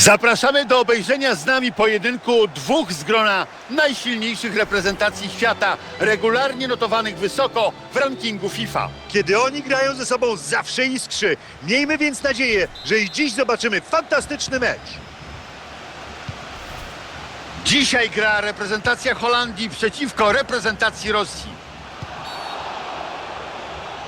Zapraszamy do obejrzenia z nami pojedynku dwóch z grona najsilniejszych reprezentacji świata, regularnie notowanych wysoko w rankingu FIFA. Kiedy oni grają ze sobą zawsze iskrzy. Miejmy więc nadzieję, że i dziś zobaczymy fantastyczny mecz. Dzisiaj gra reprezentacja Holandii przeciwko reprezentacji Rosji.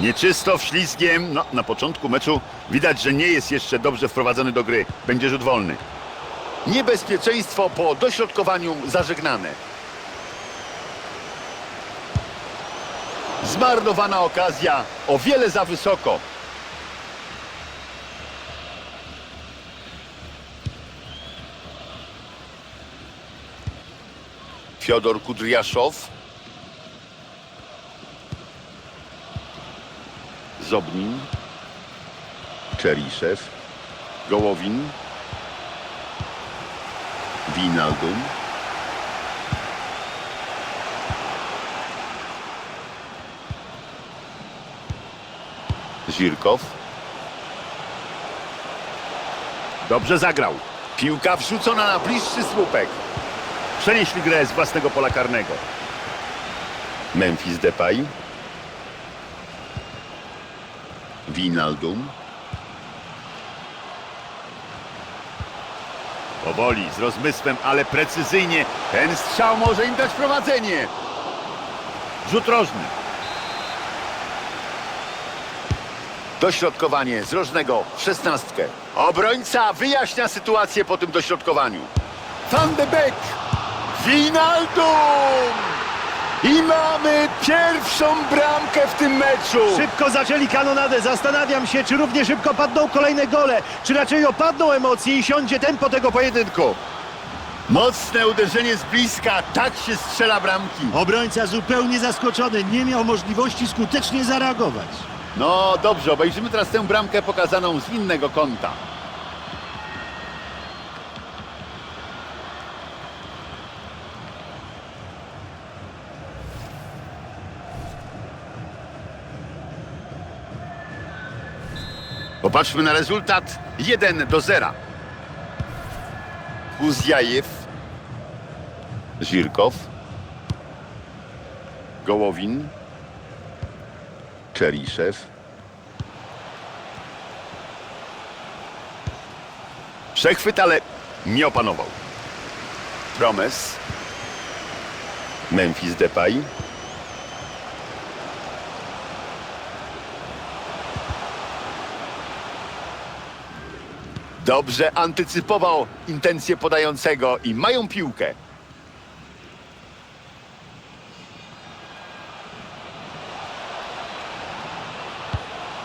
Nieczysto, wślizgiem, no na początku meczu widać, że nie jest jeszcze dobrze wprowadzony do gry. Będzie rzut wolny. Niebezpieczeństwo po dośrodkowaniu zażegnane. Zmarnowana okazja, o wiele za wysoko. Fiodor Kudryaszow. Zobnin. Czeryszew. Gołowin. Winaldum. Zirkow. Dobrze zagrał. Piłka wrzucona na bliższy słupek. Przenieśli grę z własnego pola karnego. Memphis Depay. Winaldum. Powoli, z rozmysłem, ale precyzyjnie. Ten strzał może im dać prowadzenie. Rzut rożny. Dośrodkowanie z rożnego w szesnastkę. Obrońca wyjaśnia sytuację po tym dośrodkowaniu. Van de Beek. Winaldum! I mamy pierwszą bramkę w tym meczu. Szybko zaczęli kanonadę. Zastanawiam się, czy równie szybko padną kolejne gole, czy raczej opadną emocje i siądzie tempo tego pojedynku. Mocne uderzenie z bliska, tak się strzela bramki. Obrońca zupełnie zaskoczony, nie miał możliwości skutecznie zareagować. No dobrze, obejrzymy teraz tę bramkę pokazaną z innego kąta. Popatrzmy na rezultat 1 do 0. Kuzjajew, Zirkow, Gołowin, Czeryszew. Przechwyt, ale nie opanował. Promes. Memphis Depay. Dobrze antycypował intencje podającego i mają piłkę.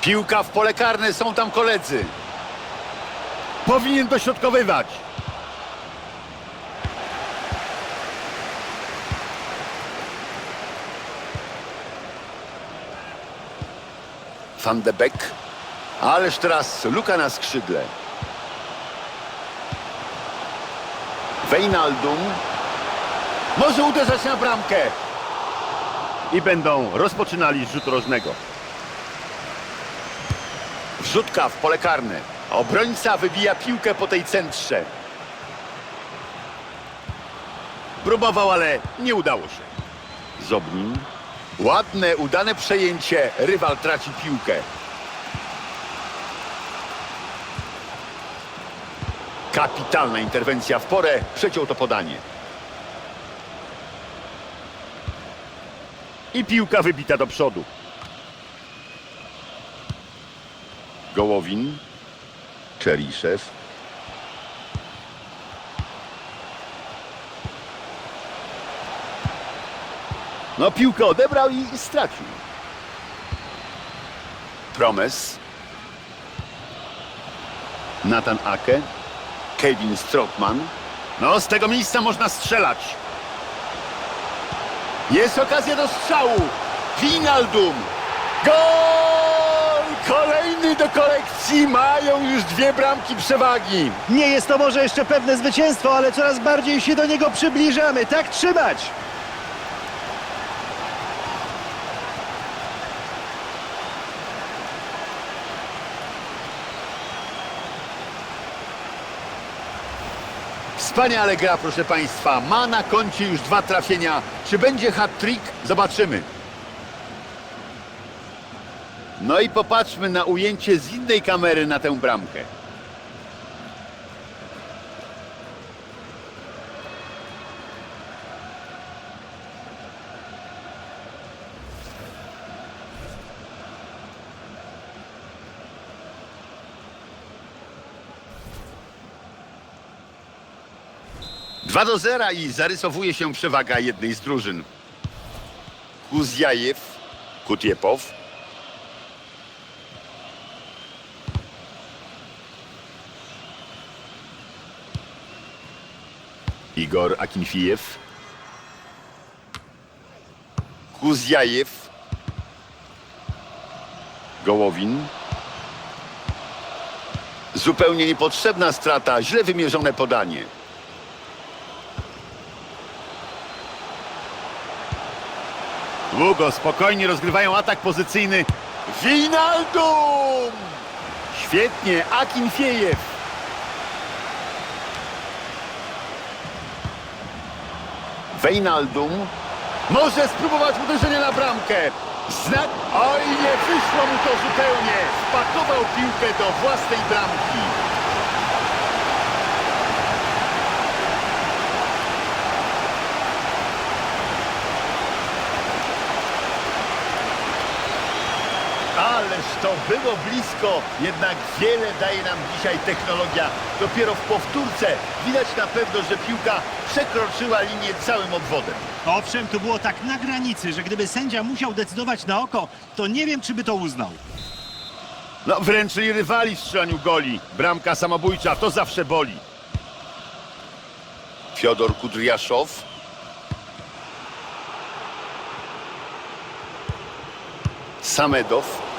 Piłka w pole karne, są tam koledzy. Powinien dośrodkowywać. Van de Beek. Ależ teraz luka na skrzydle. Wejnaldum. Może uderzać na bramkę. I będą rozpoczynali z rzutu rożnego. Wrzutka w pole karne. Obrońca wybija piłkę po tej centrze. Próbował, ale nie udało się. Zobnin. Ładne, udane przejęcie. Rywal traci piłkę. Kapitalna interwencja w porę. Przeciął to podanie. I piłka wybita do przodu. Gołowin. Czeryszew. No piłkę odebrał i stracił. Promes. Nathan Ake. Kevin Strootman. No z tego miejsca można strzelać. Jest okazja do strzału. Winaldum. Gol! Kolejny do kolekcji. Mają już dwie bramki przewagi. Nie jest to może jeszcze pewne zwycięstwo, ale coraz bardziej się do niego przybliżamy. Tak trzymać! Wspaniale gra, proszę Państwa. Ma na koncie już dwa trafienia. Czy będzie hat-trick? Zobaczymy. No i popatrzmy na ujęcie z innej kamery na tę bramkę. Dwa do zera i zarysowuje się przewaga jednej z drużyn. Kuzjajew, Kutiepow. Igor Akinfijew. Kuzjajew. Gołowin. Zupełnie niepotrzebna strata, źle wymierzone podanie. Długo, spokojnie rozgrywają atak pozycyjny. Winaldum! Świetnie, Akinfiejew. Wejnaldum może spróbować uderzenia na bramkę. Znak... Oj, nie wyszło mu to zupełnie. Wpakował piłkę do własnej bramki. Ależ to było blisko, jednak wiele daje nam dzisiaj technologia. Dopiero w powtórce widać na pewno, że piłka przekroczyła linię całym obwodem. Owszem, to było tak na granicy, że gdyby sędzia musiał decydować na oko, to nie wiem, czy by to uznał. No wręczyli rywali w strzelaniu goli. Bramka samobójcza, to zawsze boli. Fiodor Kudryaszow. Samedow.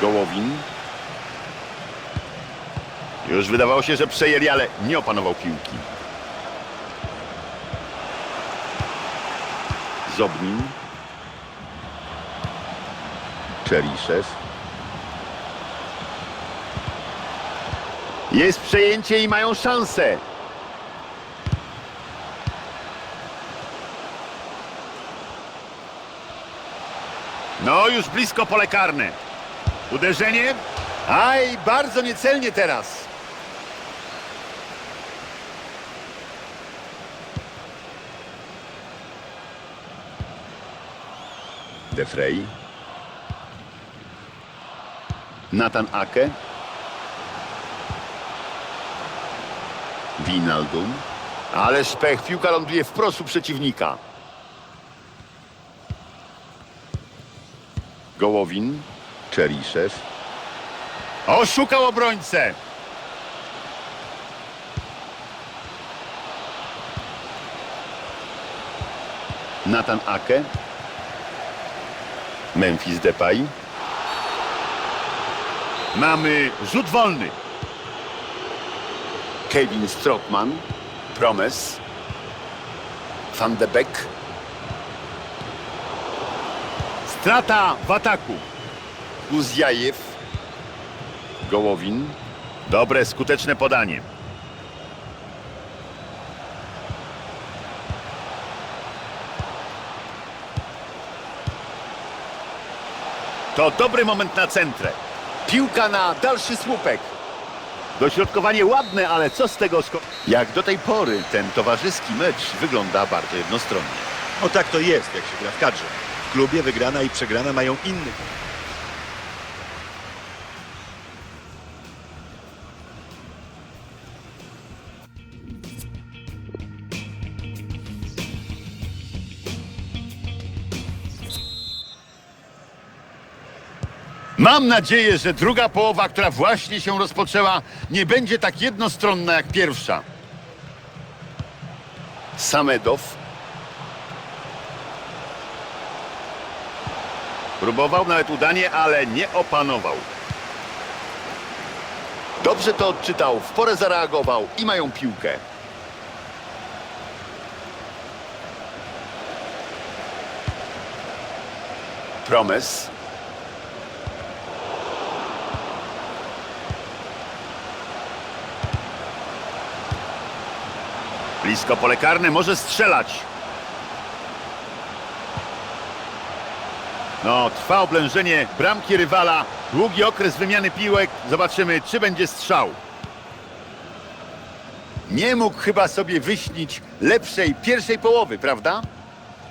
Gołowin. Już wydawało się, że przejęli, ale nie opanował piłki. Zobnin. Czeriszew. Jest przejęcie i mają szansę. No, już blisko pole karne. Uderzenie. Aj, bardzo niecelnie teraz. De Frey. Nathan Ake. Winaldum. Ale szpech, piłka ląduje wprost u przeciwnika. Gołowin. Czeriszew. Oszukał obrońcę. Nathan Ake. Memphis Depay. Mamy rzut wolny. Kevin Strootman, Promes, Van de Beek. Strata w ataku. Kuzjajew, Gołowin. Dobre, skuteczne podanie. To dobry moment na centrę. Piłka na dalszy słupek. Dośrodkowanie ładne, ale co z tego sko... Jak do tej pory ten towarzyski mecz wygląda bardzo jednostronnie. O tak to jest, jak się gra w kadrze. W klubie wygrana i przegrana mają inny. Mam nadzieję, że druga połowa, która właśnie się rozpoczęła, nie będzie tak jednostronna jak pierwsza. Samedow. Próbował nawet udanie, ale nie opanował. Dobrze to odczytał, w porę zareagował i mają piłkę. Promes. Blisko pole karne, może strzelać. No, trwa oblężenie bramki rywala. Długi okres wymiany piłek. Zobaczymy, czy będzie strzał. Nie mógł chyba sobie wyśnić lepszej pierwszej połowy, prawda?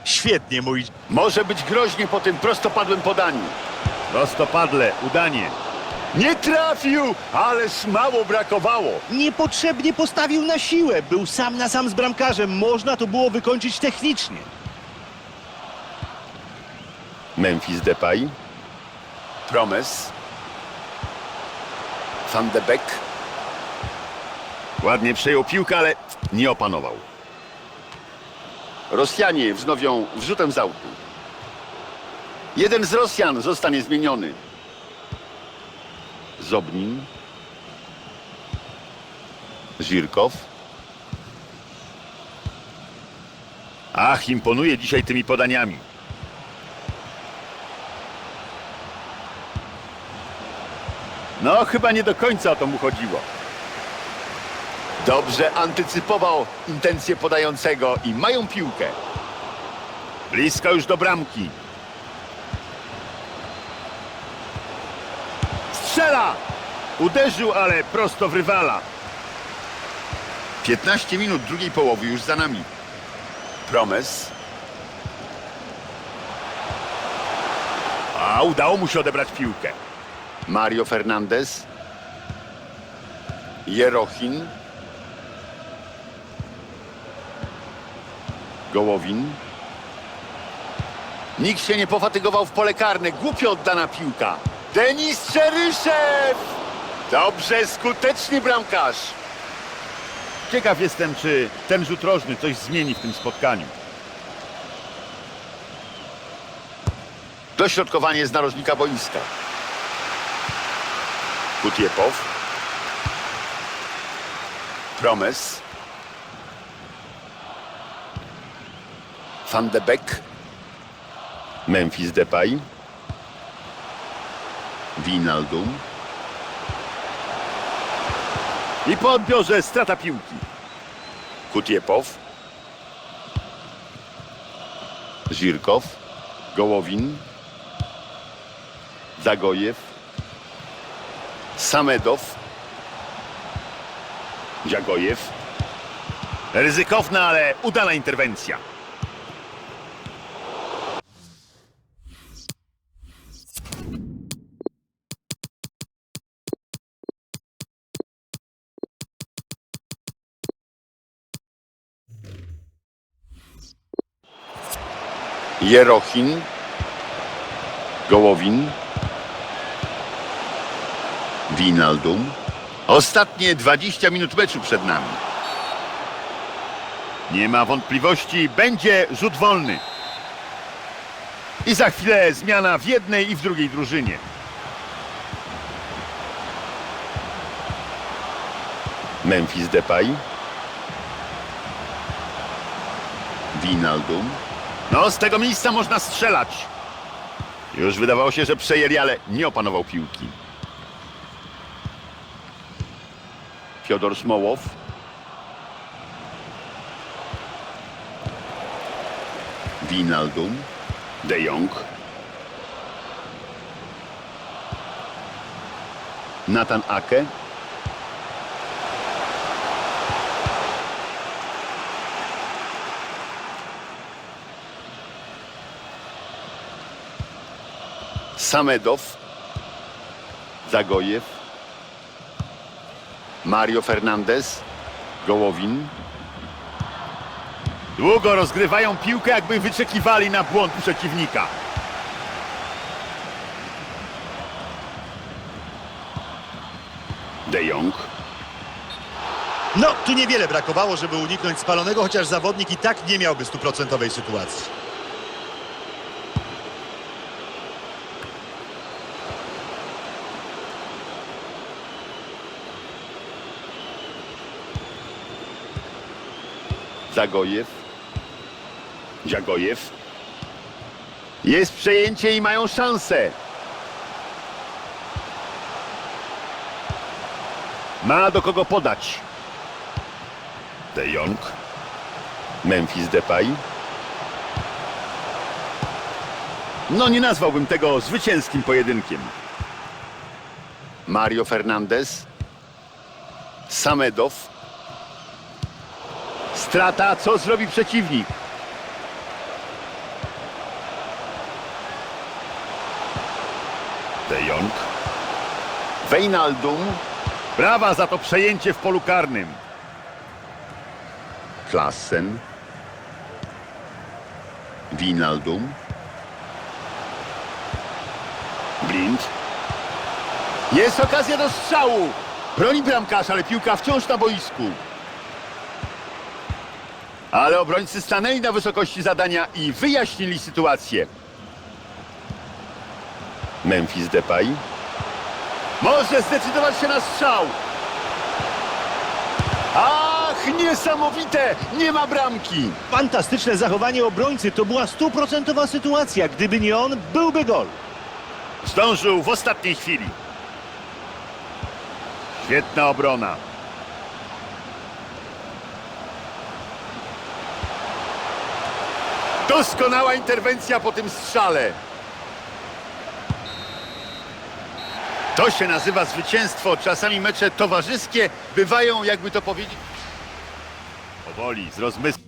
Świetnie, mój Może być groźnie po tym prostopadłym podaniu. Prostopadle, udanie. Nie trafił, ależ mało brakowało. Niepotrzebnie postawił na siłę. Był sam na sam z bramkarzem. Można to było wykończyć technicznie. Memphis Depay. Promes. Van de Beek. Ładnie przejął piłkę, ale nie opanował. Rosjanie wznowią wrzutem z autu. Jeden z Rosjan zostanie zmieniony. Zobnin. Żirkow. Ach, imponuje dzisiaj tymi podaniami. No, chyba nie do końca o to mu chodziło. Dobrze antycypował intencje podającego i mają piłkę. Blisko już do bramki. Strzela! Uderzył, ale prosto w rywala. 15 minut drugiej połowy już za nami. Promes. A udało mu się odebrać piłkę. Mario Fernandez. Jerochin. Gołowin. Nikt się nie pofatygował w pole karne. Głupio oddana piłka. Denis Czeryszew! Dobrze, skuteczny bramkarz. Ciekaw jestem, czy ten rzut rożny coś zmieni w tym spotkaniu. Dośrodkowanie z narożnika boiska. Kutiepow. Promes. Van de Beek. Memphis Depay. Wijnaldum. I po odbiorze strata piłki. Kutiepow. Żirkow. Gołowin. Zagojew. Samedow. Dziagojew. Ryzykowna, ale udana interwencja. Jerochin. Gołowin. Winaldum. Ostatnie 20 minut meczu przed nami. Nie ma wątpliwości, będzie rzut wolny. I za chwilę zmiana w jednej i w drugiej drużynie. Memphis Depay. Winaldum. No, z tego miejsca można strzelać. Już wydawało się, że przejęli, ale nie opanował piłki. Fiodor Smołow. Winaldum. De Jong. Nathan Ake. Samedow. Zagojew. Mario Fernandez, Gołowin. Długo rozgrywają piłkę, jakby wyczekiwali na błąd przeciwnika. De Jong. No, tu niewiele brakowało, żeby uniknąć spalonego, chociaż zawodnik i tak nie miałby stuprocentowej sytuacji. Zagojew. Dziagojew. Jest przejęcie i mają szansę. Ma do kogo podać. De Jong. Memphis Depay. No nie nazwałbym tego zwycięskim pojedynkiem. Mario Fernandez. Samedow. Strata, co zrobi przeciwnik? De Jong. Wijnaldum. Brawa za to przejęcie w polu karnym. Klassen. Wijnaldum. Blind. Jest okazja do strzału. Broni bramkarz, ale piłka wciąż na boisku. Ale obrońcy stanęli na wysokości zadania i wyjaśnili sytuację. Memphis Depay. Może zdecydować się na strzał. Ach, niesamowite! Nie ma bramki. Fantastyczne zachowanie obrońcy, to była stuprocentowa sytuacja. Gdyby nie on, byłby gol. Zdążył w ostatniej chwili. Świetna obrona. Doskonała interwencja po tym strzale. To się nazywa zwycięstwo. Czasami mecze towarzyskie bywają, jakby to powiedzieć, powoli, z rozmysłem.